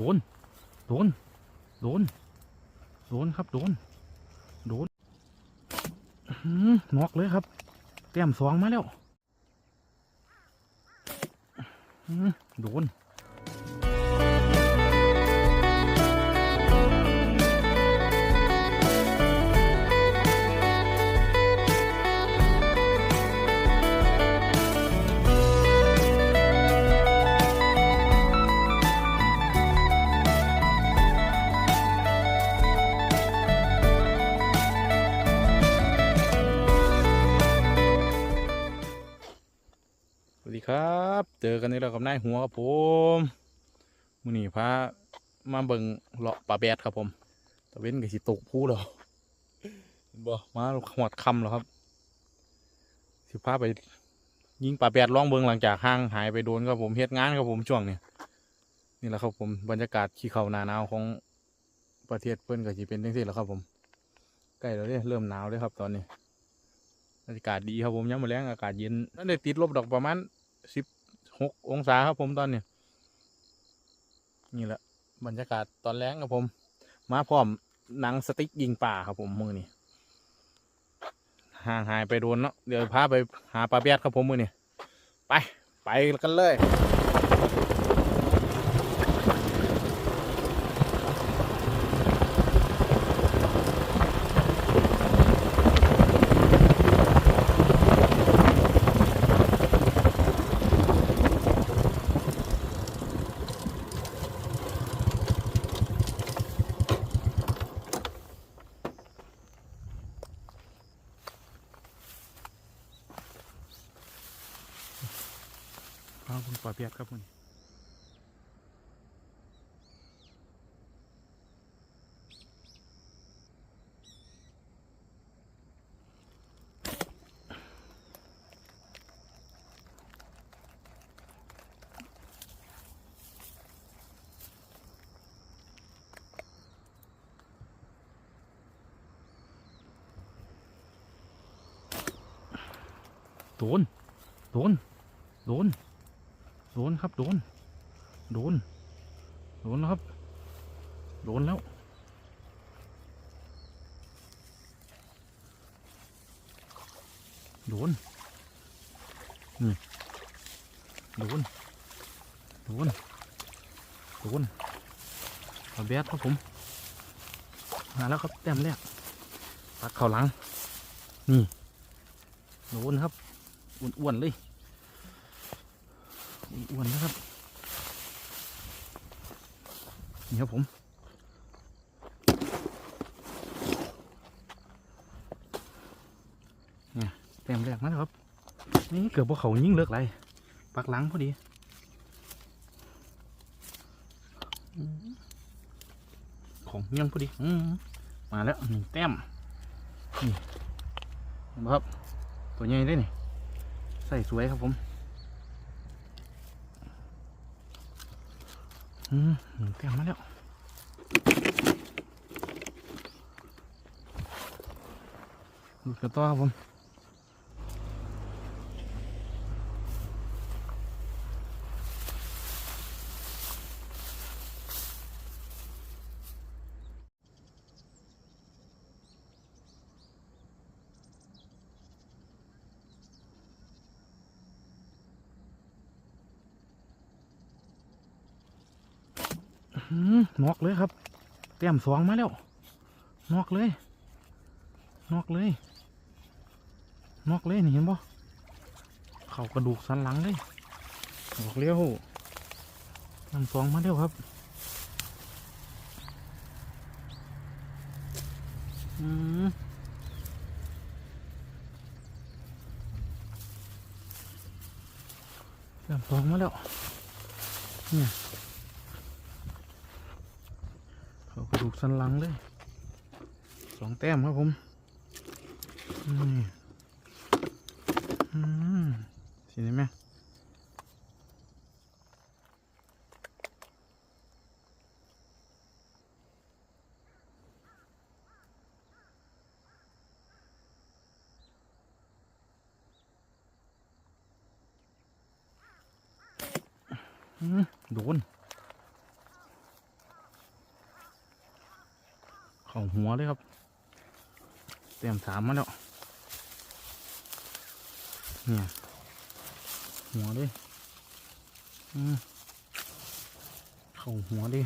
ดน โดน โดน โดนครับ โดน โดนหือนอกเลยครับ เตรียมสองมาแล้วหือโดน ครับ เจอกันนี่แล้วกับนายหัวครับผมมือนี้พามาเบิ่งเลาะปลาแบดครับผมตะเว้นกับสิตกผู้เห็นบ่มาหมดคำแล้วครับ สิพาไป ยิงปลาแบดล่องเบิ่งหลังจากห่างหายไปโดนครับผมเฮ็ดงานครับผมช่วงนี้นี่แหละครับผมบรรยากาศขี้เขาหนาหนาวของประเทศเพิ่อนก็สิเป็นจังซี่แหละครับผมใกล้แล้วเด้เริ่มหนาวเลยครับตอนนี้อากาศดีครับผมย้ำมาแรงอากาศเย็นนั่นได้ติดลบดอกประมาณ สิบหกองศาครับผมตอนนี้นี่แหละบรรยากาศตอนแรงครับผม มาพร้อมหนังสติ๊กยิงป่าครับผมมือนี่ห่างหายไปโดนเนาะเดี๋ยวพาไปหาปลาเบียดครับผมมือนี่ไปไปกันเลย เอาคุณปลาเบียดครับคุณโดน โดน โดน โดนครับโดน โดน โดนแล้วครับ โดนแล้ว โดน นี่ โดน โดน โดนเอาแบดครับผม มาแล้วครับแต้มแรกปักเข่าหลัง นี่ โดนครับ อ้วนๆเลย อ้วนนะครับ นี่ครับผมเนี่ยแต้มแรกนะครับ นี่เกือบพวกเขายิ่งเลิกไรปักหลังพอดีของเงี้ยงพอดีมาแล้วหนึ่งแต้มนี่นไหมครับ ตัวใหญ่ได้นี่ใส่สวยครับผม อืม หนึ่งแต้มมาแล้วหลุดกระต้อครับผม นอกเลยครับแต้มสองมาแล้วนอกเลยนอกเลยนอกเลยนี่เห็นบ่เข่ากระดูกสันหลังเลยออกเลี้ยวน้ำสองมาแล้วครับอืมน้ำสองมาแล้วเนี่ย เขากระดูก สันหลังเลยสองแต้มครับผมนี่อืมสิได้ไหมอืมโดน ข่าหัวเลยครับ เตรียมสามมาแล้ว เนี่ย หัวเลยเข่าหัวเลย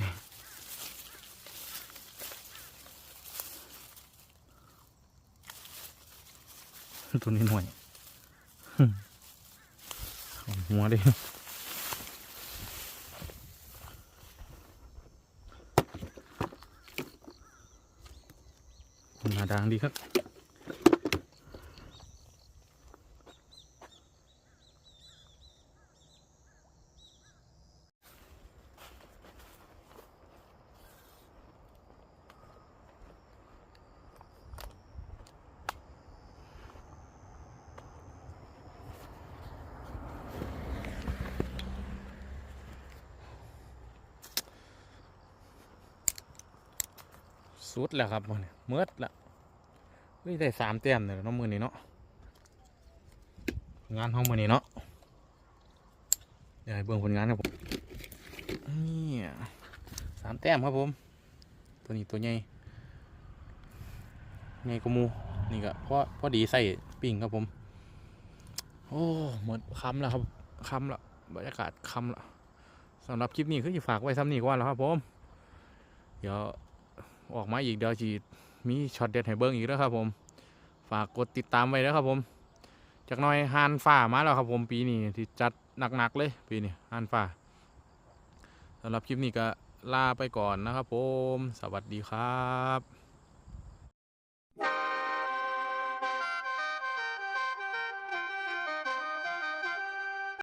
ตัวนี้หน่อยเข่าหัวเลยาดังดีครับสุดแล้วครับมันเมื่อละ เฮ้ยได้สามเต็มเลยน้องมือนี้เนาะงานห้องมือนี้เนาะเดี๋ยวให้เบิ่งผลงานครับผมนี่สามแต้มครับผม ตัวนี้ตัวใหญ่ใหญ่กมูนี่ก็พอพอดีใส่ปิ้งครับผม โอ้หมดคำแล้วครับคำละบรรยากาศคำละสำหรับคลิปนี้คือจะฝากไว้ซ้ำนี้ก่อนแล้วครับผม เดี๋ยวออกมาอีกเดี๋ยวจี มีช็อตเด็ดให้เบิ้งอีกแล้วครับผม ฝากกดติดตามไว้แล้วครับผม จากน้อยฮานฟ้ามาแล้วครับผมปีนี้ที่จัดหนักๆเลยปีนี้ฮานฟ้าสำหรับคลิปนี้ก็ลาไปก่อนนะครับผม สวัสดีครับ